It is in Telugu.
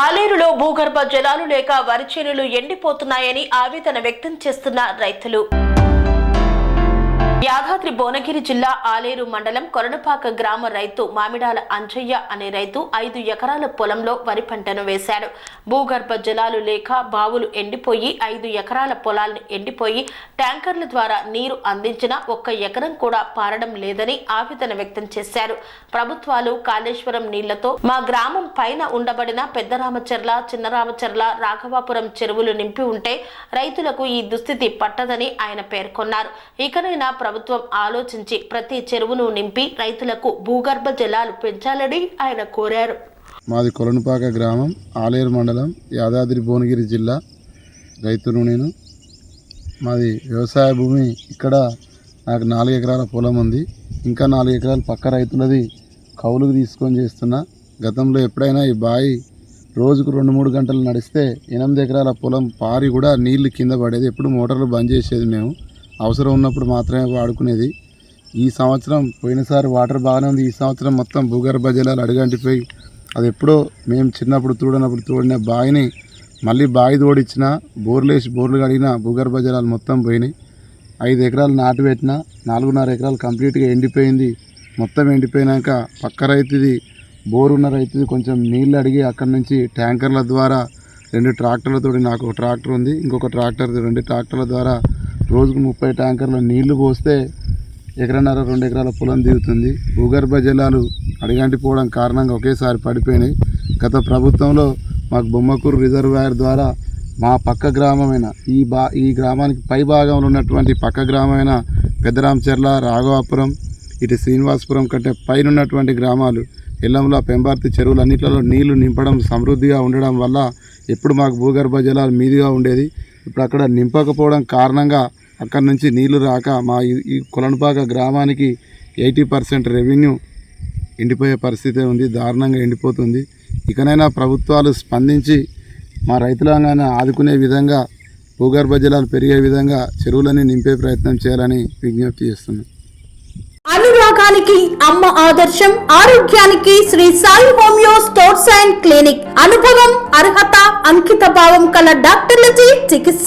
ఆలేరులో భూగర్భ జలాలు లేక వరి చేనులు ఎండిపోతున్నాయని ఆవేదన వ్యక్తం చేస్తున్న రైతులు. యాదాద్రి భువనగిరి జిల్లా ఆలేరు మండలం కొరణపాక గ్రామ రైతు మామిడాల అంజయ్య అనే రైతు ఐదు ఎకరాల పొలంలో వరి పంటను వేశాడు. భూగర్భ జలాలు లేక బావులు ఎండిపోయి ఐదు ఎకరాల పొలాలను ఎండిపోయి ట్యాంకర్ల ద్వారా నీరు అందించిన ఒక్క ఎకరం కూడా పారడం లేదని ఆవేదన వ్యక్తం చేశారు. ప్రభుత్వాలు కాళేశ్వరం నీళ్ళతో మా గ్రామం పైన ఉండబడిన పెద్ద పెద్దరామచర్ల చిన్నరామచర్ల రాఘవాపురం చెరువులు నింపి ఉంటే రైతులకు ఈ దుస్థితి పట్టదని ఆయన పేర్కొన్నారు. ఇకనైనా ప్రభుత్వం ఆలోచించి ప్రతి చెరువును నింపి రైతులకు భూగర్భ జలాలు పెంచాలని ఆయన కోరారు. మాది కొలనుపాక గ్రామం ఆలేరు మండలం యాదాద్రి భువనగిరి జిల్లా. రైతును నేను మాది వ్యవసాయ భూమి ఇక్కడ నాకు నాలుగు ఎకరాల పొలం ఉంది. ఇంకా నాలుగు ఎకరాలు పక్క రైతులది కౌలుకు తీసుకొని చేస్తున్నా. గతంలో ఎప్పుడైనా ఈ బావి రోజుకు రెండు మూడు గంటలు నడిస్తే ఎనిమిది ఎకరాల పొలం పారి కూడా నీళ్ళు కింద పడేది. ఎప్పుడు మోటార్లు బంద్ చేసేది మేము. అవసరం ఉన్నప్పుడు మాత్రమే వాడుకునేది. ఈ సంవత్సరం పోయినసారి వాటర్ బాగానే ఉంది. ఈ సంవత్సరం మొత్తం భూగర్భ జలాలు అడుగంటిపోయి అది ఎప్పుడో మేము చిన్నప్పుడు తోడినప్పుడు తోడిన బావిని మళ్ళీ బావి తోడిచ్చిన బోర్లు వేసి బోర్లు కడిగిన భూగర్భ జలాలు మొత్తం పోయినాయి. ఐదు ఎకరాలు నాటు పెట్టిన నాలుగున్నర ఎకరాలు కంప్లీట్గా ఎండిపోయింది. మొత్తం ఎండిపోయినాక పక్క రైతుది బోర్ ఉన్న రైతుది కొంచెం నీళ్ళు అడిగి అక్కడి నుంచి ట్యాంకర్ల ద్వారా రెండు ట్రాక్టర్లతోటి నాకు ఒక ట్రాక్టర్ ఉంది. ఇంకొక ట్రాక్టర్ రెండు ట్రాక్టర్ల ద్వారా రోజుకు ముప్పై ట్యాంకర్ల నీళ్ళు పోస్తే ఎకరన్నర రెండు ఎకరాల పొలం దిగుతుంది. భూగర్భ జలాలు అడిగంటిపోవడం కారణంగా ఒకేసారి పడిపోయినాయి. గత ప్రభుత్వంలో మాకు బొమ్మకూరు రిజర్వాయర్ ద్వారా మా పక్క గ్రామమైన ఈ బా ఈ గ్రామానికి పై భాగంలో ఉన్నటువంటి పక్క గ్రామమైన పెద్దరామచెర్ల రాఘవాపురం ఇటు శ్రీనివాసపురం కంటే పైన ఉన్నటువంటి గ్రామాలు ఎల్లంలో పెంబార్తి చెరువులన్నిట్లలో నీళ్ళు నింపడం సమృద్ధిగా ఉండడం వల్ల ఎప్పుడు మాకు భూగర్భ జలాలు మీదుగా ఉండేది. ఇప్పుడు అక్కడ నింపకపోవడం కారణంగా అక్కడి నుంచి నీళ్ళు రాక మా ఈ- కొలనుపాక గ్రామానికి ఎయిటీ పర్సెంట్ రెవెన్యూ ఎండిపోయే పరిస్థితి ఉంది దారుణంగా ఎండిపోతుంది. ఇకనైనా ప్రభుత్వాలు స్పందించి మా రైతులంగానే ఆదుకునే విధంగా భూగర్భ జలాలు పెరిగే విధంగా చెరువులని నింపే ప్రయత్నం చేయాలని విజ్ఞప్తి చేస్తున్నాం. అనురాగానికి అమ్మ ఆదర్శం ఆరోగ్యానికి Shri Sai homeo sports and clinic. అనుభవం అర్హత అంకిత భావం కల డాక్టర్లచే చికిత్స.